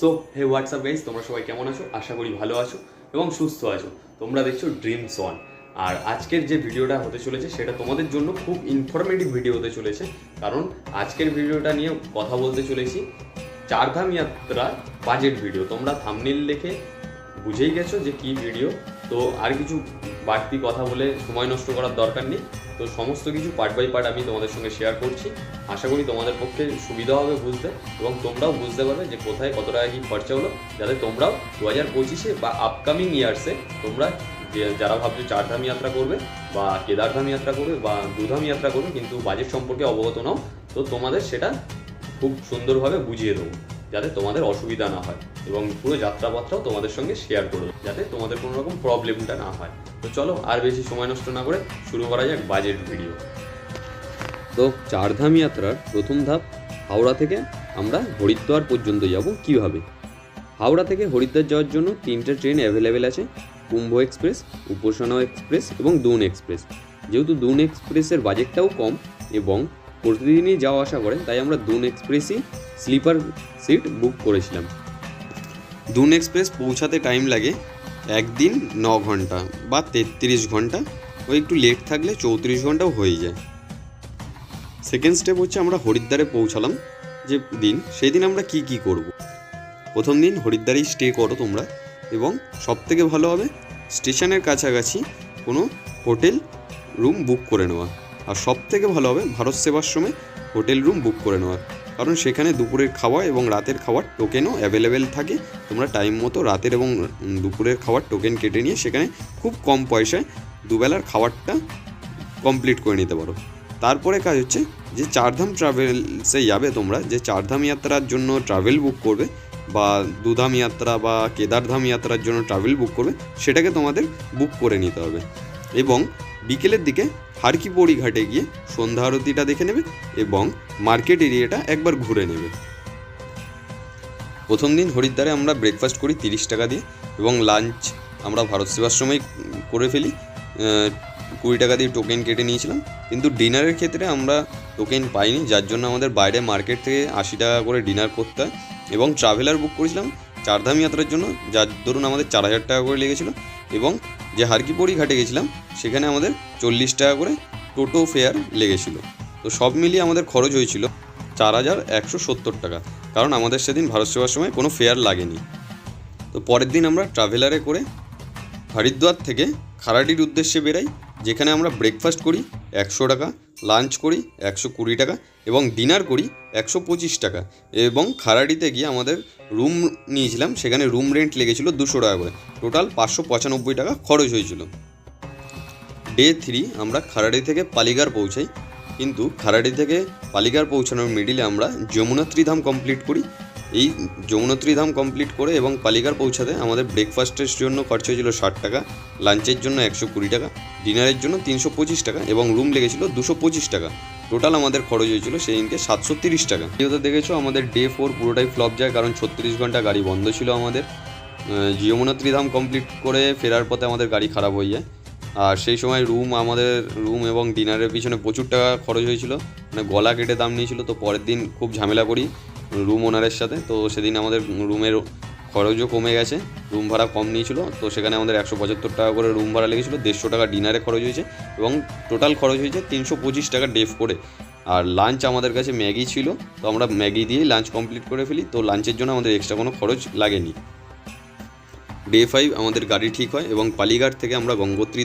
So hey WhatsApp guys তোমরা সবাই কেমন আছো? আশা করি ভালো আছো এবং সুস্থ আছো। তোমরা দেখছ ড্রিমস ওয়ান আর আজকের যে ভিডিওটা হতে চলেছে, সেটা তোমাদের জন্য খুব ইনফরমেটিভ ভিডিও হতে চলেছে। কারণ আজকের ভিডিওটা নিয়ে কথা বলতে চলেছি চারধাম যাত্রার বাজেট ভিডিও তোমরা থামনিল দেখে বুঝেই গেছো যে কি ভিডিও তো আর কিছু বাড়তি কথা বলে সময় নষ্ট করার দরকার নেই। তো সমস্ত কিছু পার্ট বাই পার্ট আমি তোমাদের সঙ্গে শেয়ার করছি। আশা করি তোমাদের পক্ষে সুবিধা হবে বুঝতে এবং তোমরাও বুঝতে পারবে যে কোথায় কত টাকা কি খরচা হলো। যাতে তোমরাও দু হাজার পঁচিশে বা আপকামিং ইয়ার্সে তোমরা যারা ভাবছ চারধাম যাত্রা করবে বা কেদারধাম যাত্রা করবে বা দুধাম যাত্রা করবে, কিন্তু বাজেট সম্পর্কে অবগত নাও। তো তোমাদের সেটা খুব সুন্দরভাবে বুঝিয়ে দেবো। যাতে তোমাদের অসুবিধা না হয় এবং পুরো যাত্রাপথটাও তোমাদের সঙ্গে শেয়ার করব যাতে তোমাদের কোনো রকম প্রবলেমটা না হয়। তো চলো, আর বেশি সময় নষ্ট না করে শুরু করা যাক বাজেট ভিডিও তো চারধাম যাত্রার প্রথম ধাপ, হাওড়া থেকে আমরা হরিদ্বার পর্যন্ত যাব কীভাবে? হাওড়া থেকে হরিদ্বার যাওয়ার জন্য তিনটে ট্রেন অ্যাভেলেবেল আছে, কুম্ভ এক্সপ্রেস উপাসনা এক্সপ্রেস এবং দুন এক্সপ্রেস যেহেতু দুন এক্সপ্রেসের বাজেটটাও কম এবং প্রতিদিনই যাওয়া আসা করে তাই আমরা দুন এক্সপ্রেসই স্লিপার সিট বুক করেছিলাম। দুন এক্সপ্রেস পৌঁছাতে টাইম লাগে একদিন ন ঘণ্টা বা তেত্রিশ ঘণ্টা, ও একটু লেট থাকলে চৌত্রিশ ঘন্টাও হয়ে যায়। সেকেন্ড স্টেপ হচ্ছে আমরা হরিদ্বারে পৌঁছালাম যে দিন, সেই দিন আমরা কি কি করব। প্রথম দিন হরিদ্বারেই স্টে করো তোমরা এবং সব থেকে ভালো হবে, স্টেশনের কাছাকাছি কোনো হোটেল রুম বুক করে নেওয়া। আর সব থেকে ভালো হবে ভারত সেবাশ্রমে হোটেল রুম বুক করে নেওয়ার। কারণ সেখানে দুপুরের খাওয়া এবং রাতের খাওয়ার টোকেনও অ্যাভেলেবেল থাকে। তোমরা টাইম মতো রাতের এবং দুপুরের খাওয়ার টোকেন কেটে নিয়ে সেখানে খুব কম পয়সায় দুবেলার খাবারটা কমপ্লিট করে নিতে পারো। তারপরে কাজ হচ্ছে যে চারধাম ট্রাভেলসে যাবে তোমরা, যে চারধাম যাত্রার জন্য ট্রাভেল বুক করবে বা দুধাম যাত্রা বা কেদারধাম যাত্রার জন্য ট্রাভেল বুক করবে, সেটাকে তোমাদের বুক করে নিতে হবে। এবং বিকেলের দিকে হারকিপৌড়ি ঘাটে গিয়ে সন্ধ্যা আরতিটা দেখে নেবে এবং মার্কেট এরিয়াটা একবার ঘুরে নেবে। প্রথম দিন হরিদ্বারে আমরা ব্রেকফাস্ট করি তিরিশ টাকা দিয়ে এবং লাঞ্চ আমরা ভারত সেবাশ্রমেই করে ফেলি। কুড়ি টাকা দিয়ে টোকেন কেটে নিয়েছিলাম। কিন্তু ডিনারের ক্ষেত্রে আমরা টোকেন পাইনি, যার জন্য আমাদের বাইরে মার্কেট থেকে আশি টাকা করে ডিনার করতে হয় এবং ট্রাভেলার বুক করেছিলাম চারধাম যাত্রার জন্য, যার ধরুন আমাদের চার হাজার টাকা করে লেগেছিলো এবং যে হারকিপড়ি ঘাটে গেছিলাম, সেখানে আমাদের চল্লিশ টাকা করে টোটো ফেয়ার লেগেছিলো। তো সব মিলিয়ে আমাদের খরচ হয়েছিল চার হাজার একশো সত্তর টাকা। কারণ আমাদের সেদিন ভারত সেবার সময় কোনো ফেয়ার লাগেনি। তো পরের দিন আমরা ট্রাভেলারে করে হরিদ্বার থেকে খারাটির উদ্দেশ্যে বেরাই, যেখানে আমরা ব্রেকফাস্ট করি একশো টাকা লাঞ্চ করি একশো কুড়ি টাকা এবং ডিনার করি একশো পঁচিশ টাকা এবং খারাটিতে গিয়ে আমাদের রুম নিয়েছিলাম, সেখানে রুম রেন্ট লেগেছিলো দুশো টাকা করে। টোটাল পাঁচশো পঁচানব্বই টাকা খরচ হয়েছিল। ডে থ্রি আমরা খারাড়ি থেকে পালিগার পৌঁছাই। কিন্তু খারাড়ি থেকে পালিগার পৌঁছানোর মিডিলে আমরা যমুনাত্রী ধাম কমপ্লিট করি। এই যমুনাত্রী ধাম কমপ্লিট করে এবং পালিগার পৌঁছাতে আমাদের ব্রেকফাস্টের জন্য খরচা হয়েছিল ষাট টাকা লাঞ্চের জন্য একশো কুড়ি টাকা ডিনারের জন্য তিনশো পঁচিশ টাকা এবং রুম লেগেছিল দুশো পঁচিশ টাকা। টোটাল আমাদের খরচ হয়েছিল সেই দিনকে সাতশো তিরিশ টাকা। যেহেতু দেখেছ, আমাদের ডে ফোর পুরোটাই ফ্লপ যায়, কারণ ছত্রিশ ঘণ্টা গাড়ি বন্ধ ছিল আমাদের। যমুনাত্রী ধাম কমপ্লিট করে ফেরার পথে আমাদের গাড়ি খারাপ হয়ে যায়। আর সেই সময় রুম আমাদের রুম এবং ডিনারের পিছনে প্রচুর টাকা খরচ হয়েছিল। মানে গলা কেটে দাম নিয়েছিল, তো পরের দিন খুব ঝামেলা করি রুম ওনারের সাথে। তো সেদিন আমাদের রুমের খরচও কমে গেছে রুম ভাড়া কম নিয়েছিল, তো সেখানে আমাদের একশো পঁচাত্তর টাকা করে রুম ভাড়া লেগেছিলো, দেড়শো টাকা ডিনারে খরচ হয়েছে এবং টোটাল খরচ হয়েছে তিনশো পঁচিশ টাকা ডেফ করে আর লাঞ্চ আমাদের কাছে ম্যাগি ছিল, তো আমরা ম্যাগি দিয়েই লাঞ্চ কমপ্লিট করে ফেলি, তো লাঞ্চের জন্য আমাদের এক্সট্রা কোনো খরচ লাগেনি। ডে ফাইভ আমাদের গাড়ি ঠিক হয় এবং পালিঘাট থেকে আমরা গঙ্গোত্রী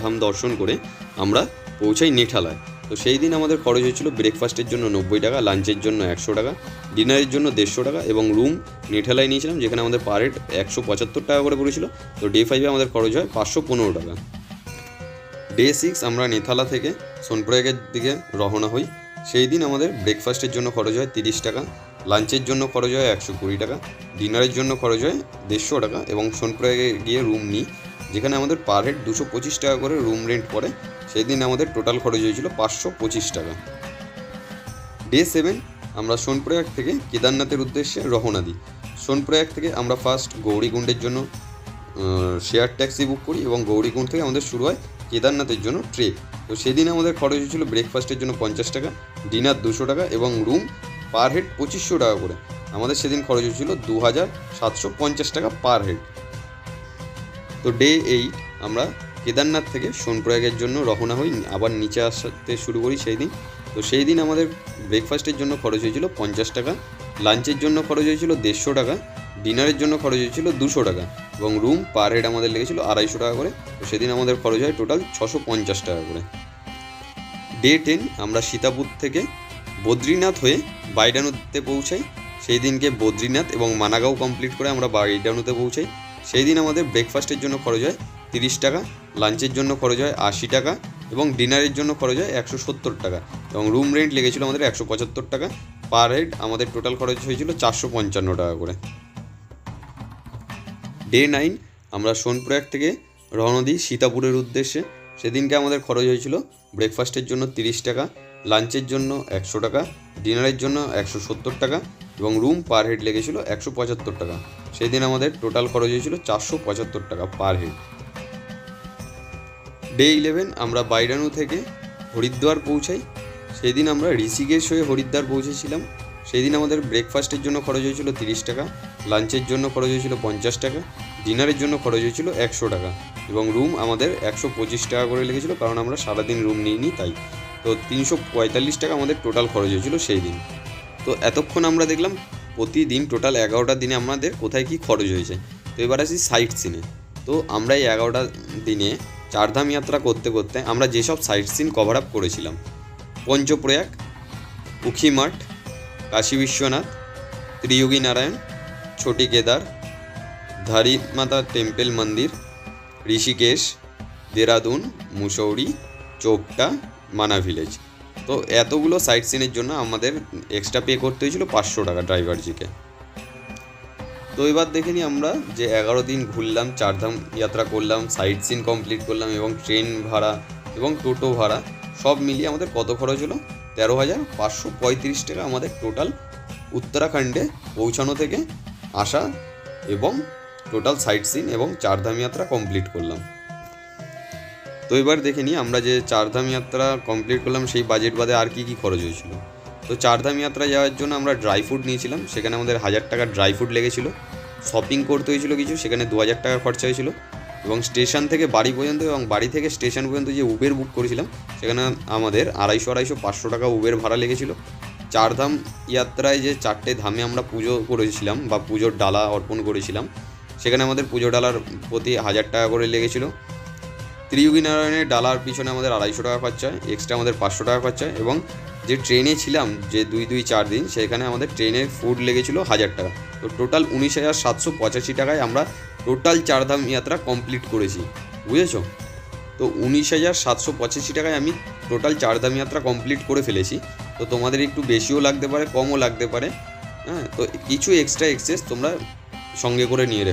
ধাম দর্শন করে আমরা পৌঁছাই নেঠালায়। তো সেই দিন আমাদের খরচ হয়েছিল ব্রেকফাস্টের জন্য নব্বই টাকা লাঞ্চের জন্য একশো টাকা ডিনারের জন্য দেড়শো টাকা এবং রুম নেঠালায় নিয়েছিলাম যেখানে আমাদের পার হেড একশো পঁচাত্তর টাকা করে পড়েছিল। তো ডে ফাইভে আমাদের খরচ হয় পাঁচশো পনেরো টাকা। ডে সিক্স আমরা নেথালা থেকে সোনপ্রয়াগের দিকে রওনা হই। সেই দিন আমাদের ব্রেকফাস্টের জন্য খরচ হয় তিরিশ টাকা লাঞ্চের জন্য খরচ হয় একশো কুড়ি টাকা ডিনারের জন্য খরচ হয় দেড়শো টাকা এবং সোনপ্রয়াগে গিয়ে রুম নিই, যেখানে আমাদের পার হেড দুশো পঁচিশ টাকা করে রুম রেন্ট পড়ে। সেই দিন আমাদের টোটাল খরচ হয়েছিল পাঁচশো পঁচিশ টাকা। ডে সেভেন আমরা সোনপ্রয়াগ থেকে কেদারনাথের উদ্দেশ্যে রওনা দিই। সোনপ্রয়াগ থেকে আমরা ফার্স্ট গৌরীকুণ্ডের জন্য শেয়ার ট্যাক্সি বুক করি এবং গৌরীকুণ্ড থেকে আমাদের শুরু হয় কেদারনাথের জন্য ট্রেক তো সেদিন আমাদের খরচ হয়েছিল ব্রেকফাস্টের জন্য পঞ্চাশ টাকা ডিনার দুশো টাকা এবং রুম পার হেড পঁচিশশো টাকা করে। আমাদের সেদিন খরচ হয়েছিল দু হাজার সাতশো পঞ্চাশ টাকা পার হেড তো ডে এইট আমরা কেদারনাথ থেকে সোনপ্রয়াগের জন্য রওনা হই, আবার নিচে আসতে শুরু করি সেই দিন তো সেই দিন আমাদের ব্রেকফাস্টের জন্য খরচ হয়েছিল পঞ্চাশ টাকা লাঞ্চের জন্য খরচ হয়েছিল দেড়শো টাকা ডিনারের জন্য খরচ হয়েছিল দুশো টাকা এবং রুম পার হেড আমাদের লেগেছিল আড়াইশো টাকা করে। তো সেদিন আমাদের খরচ হয় টোটাল ছশো পঞ্চাশ টাকা করে। ডে টেন আমরা সীতাপুর থেকে বদ্রীনাথ হয়ে বাইডানুতে পৌঁছাই। সেই দিনকে বদ্রীনাথ এবং মানাগাঁও কমপ্লিট করে আমরা বাইডানুতে পৌঁছাই। সেই দিন আমাদের ব্রেকফাস্টের জন্য খরচ হয় তিরিশ টাকা, লাঞ্চের জন্য খরচ হয় আশি টাকা এবং ডিনারের জন্য খরচ হয় একশো সত্তর টাকা এবং রুম রেন্ট লেগেছিলো আমাদের একশো পঁচাত্তর টাকা। পার হেড আমাদের টোটাল খরচ হয়েছিল চারশো পঞ্চান্ন টাকা করে। ডে নাইন আমরা সোনপ্রয়াগ থেকে রওনা দিই সীতাপুরের উদ্দেশ্যে। সেদিনকে আমাদের খরচ হয়েছিল ব্রেকফাস্টের জন্য তিরিশ টাকা, লাঞ্চের জন্য একশো টাকা, ডিনারের জন্য একশো সত্তর টাকা এবং রুম পার হেড লেগেছিল একশো পঁচাত্তর টাকা। সেদিন আমাদের টোটাল খরচ হয়েছিল চারশো পঁচাত্তর টাকা পার হেড ডে ইলেভেন আমরা বাইরানু থেকে হরিদ্বার পৌঁছাই। সেই দিন আমরা ঋষিকেশ হয়ে হরিদ্বার পৌঁছেছিলাম। সেই দিন আমাদের ব্রেকফাস্টের জন্য খরচ হয়েছিল তিরিশ টাকা লাঞ্চের জন্য খরচ হয়েছিল পঞ্চাশ টাকা ডিনারের জন্য খরচ হয়েছিল একশো টাকা এবং রুম আমাদের একশো পঁচিশ টাকা করে লেগেছিলো কারণ আমরা সারাদিন রুম নিইনি তাই। তো তিনশো পঁয়তাল্লিশ টাকা আমাদের টোটাল খরচ হয়েছিল সেই দিন। তো এতক্ষণ আমরা দেখলাম প্রতিদিন টোটাল এগারোটা দিনে আমাদের কোথায় কী খরচ হয়েছে। তো এবার আসি সাইট সিনে তো আমরা এই এগারোটা দিনে চারধাম যাত্রা করতে করতে আমরা যেসব সাইট সিন কভার আপ করেছিলাম, পঞ্চপ্রয়াগ উখিমাঠ কাশী বিশ্বনাথ, ত্রিয়োগী নারায়ণ, ছোটি কেদার, ধারি মাতা টেম্পল মন্দির, ঋষিকেশ, দেরাদুন, মুসৌরি, চোপটা, মানা ভিলেজ তো এতগুলো সাইট সিনের জন্য আমাদের এক্সট্রা পে করতে হয়েছিল পাঁচশো টাকা ড্রাইভারজিকে তো এবার দেখে নিই আমরা যে এগারো দিন ঘুরলাম, চারধাম যাত্রা করলাম সাইট সিন কমপ্লিট করলাম এবং ট্রেন ভাড়া এবং টোটো ভাড়া সব মিলিয়ে আমাদের কত খরচ হলো? তেরো হাজার পাঁচশো পঁয়ত্রিশ টাকা আমাদের টোটাল উত্তরাখণ্ডে পৌঁছানো থেকে আসা এবং টোটাল সাইট সিন এবং চারধাম যাত্রা কমপ্লিট করলাম। তো এবার দেখে নিই আমরা যে চারধাম যাত্রা কমপ্লিট করলাম, সেই বাজেট বাদে আর কি কি খরচ হয়েছিল? তো চারধাম যাত্রা যাওয়ার জন্য আমরা ড্রাই ফ্রুট নিয়েছিলাম। সেখানে আমাদের হাজার টাকা ড্রাই ফ্রুট লেগেছিল। শপিং করতে হয়েছিল কিছু, সেখানে দু হাজার টাকা খরচা হয়েছিল। এবং স্টেশন থেকে বাড়ি পর্যন্ত এবং বাড়ি থেকে স্টেশন পর্যন্ত যে উবের বুক করেছিলাম, সেখানে আমাদের আড়াইশো আড়াইশো, পাঁচশো টাকা উবের ভাড়া লেগেছিল। চারধাম যাত্রায় যে চারটে ধামে আমরা পুজো করেছিলাম বা পুজোর ডালা অর্পণ করেছিলাম, সেখানে আমাদের পুজো ডালার প্রতি হাজার টাকা করে লেগেছিল। ত্রিয়োগী নারায়ণের ডালার পিছনে আমাদের আড়াইশো টাকা খরচা এক্সট্রা আমাদের পাঁচশো টাকা খরচা এবং যে ট্রেনে ছিলাম যে দুই দুই চার দিন, সেখানে আমাদের ট্রেনের ফুড লেগেছিল হাজার টাকা। তো টোটাল উনিশ হাজার সাতশো পঁচাশি টাকায় আমরা টোটাল চারধাম যাত্রা কমপ্লিট করেছি। বুঝেছ? তো উনিশ হাজার সাতশো পঁচাশি টাকায় আমি টোটাল চারধাম যাত্রা কমপ্লিট করে ফেলেছি। তো তোমাদের একটু বেশিও লাগতে পারে, কমও লাগতে পারে। হ্যাঁ তো কিছু এক্সট্রা এক্সেস তোমরা সঙ্গে করে নিয়ে রে